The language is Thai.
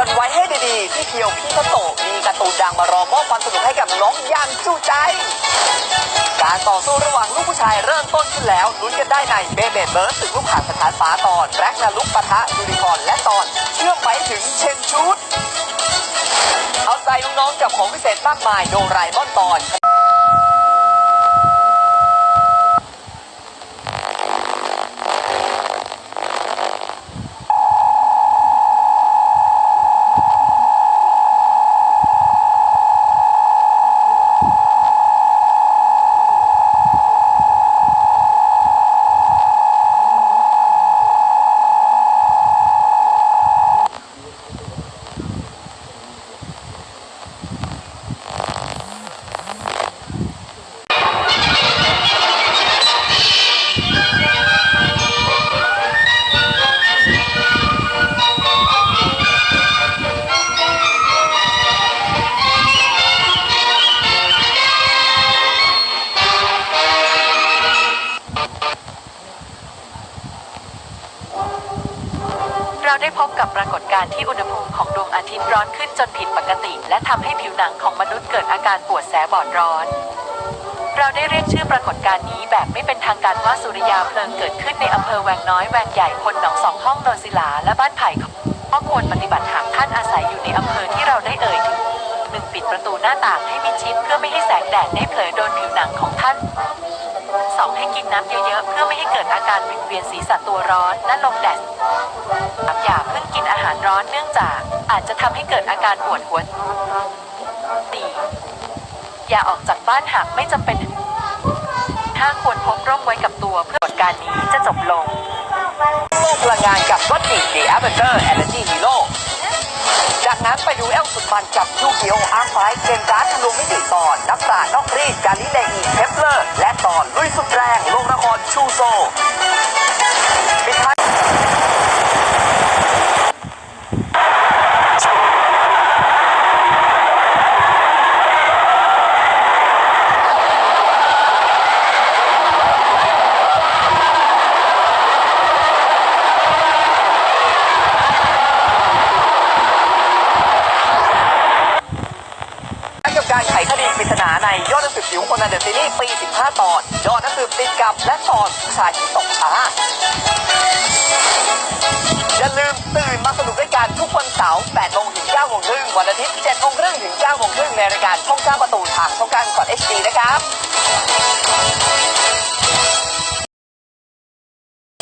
กันไว้ให้ดีๆ ที่เคียวพี่ก็โตะมีการ์ตูนดังมารอมอบความสนุกให้กับน้องอย่างจุใจ การต่อสู้ระหว่างลูกผู้ชายเริ่มต้นขึ้นแล้วลุ้นกันได้ในเบเบเบิร์ดศึกลูกข่างสถานฟ้าตอนแร็กนาลุกปะทะยูนิคอนและตอนเชื่อมไปถึงเชนชูดเอาใจน้องๆกับของพิเศษมากมายโดราเอมอนตอน เราได้พบกับปรากฏการณ์ที่อุณหภูมิของดวงอาทิตย์ร้อนขึ้นจนผิดปกติ และทำให้ผิวหนังของมนุษย์เกิดอาการปวดแสบบอดร้อน เราได้เรียกชื่อปรากฏการณ์นี้แบบไม่เป็นทางการว่าสุริยาเพลิงเกิดขึ้นในอำเภอแวงน้อยแวงใหญ่พลหนองสองห้องโนนศิลาและบ้านไผ่ข้อควรปฏิบัติหากท่านอาศัยอยู่ในอำเภอที่เราได้เอ่ยถึงหนึ่งปิดประตูหน้าต่างให้มิดชิดเพื่อไม่ให้แสงแดดได้เผยโดนผิวหนังของท่าน สองให้กินน้ำเยอะๆ เพื่อไม่ให้เกิดอาการวิงเวียนศีรษะตัวร้อนและลมแดดสามอย่าเพิ่งกินอาหารร้อนเนื่องจากอาจจะทำให้เกิดอาการปวดหัวตีอย่าออกจากบ้านหากไม่จำเป็น ถ้าควรพกร่มไว้กับตัวเพื่อผลการนี้จะจบลงโลกพลังงานกับวัตติดีแอเวนเจอร์แอนจีฮีโร่จากนั้นไปดูเอลสุดมันกับยูกิโออาร์ไฟเกมการ์ดทะลุมิติตอนนักปราชญ์นอกรีดกาลิเลอีเคปเลอร์และ ลุยสุดแรงลงละครชูโซ กับการไขคดีปริศนาในยอดนักสืบผิวคนนันเดอร์ซีรีส์ปี 15 ตอน ยอดนักสืบติดกับและตอนผู้ชายที่ตกช้าอย่าลืมตื่นมาสนุกด้วยกันทุกวันเสาร์8โมงถึง9โมงครึ่งวันอาทิตย์7โมงครึ่งถึง9โมงครึ่งในรายการช่อง9ประตูทางช่อง9กด HD นะครับ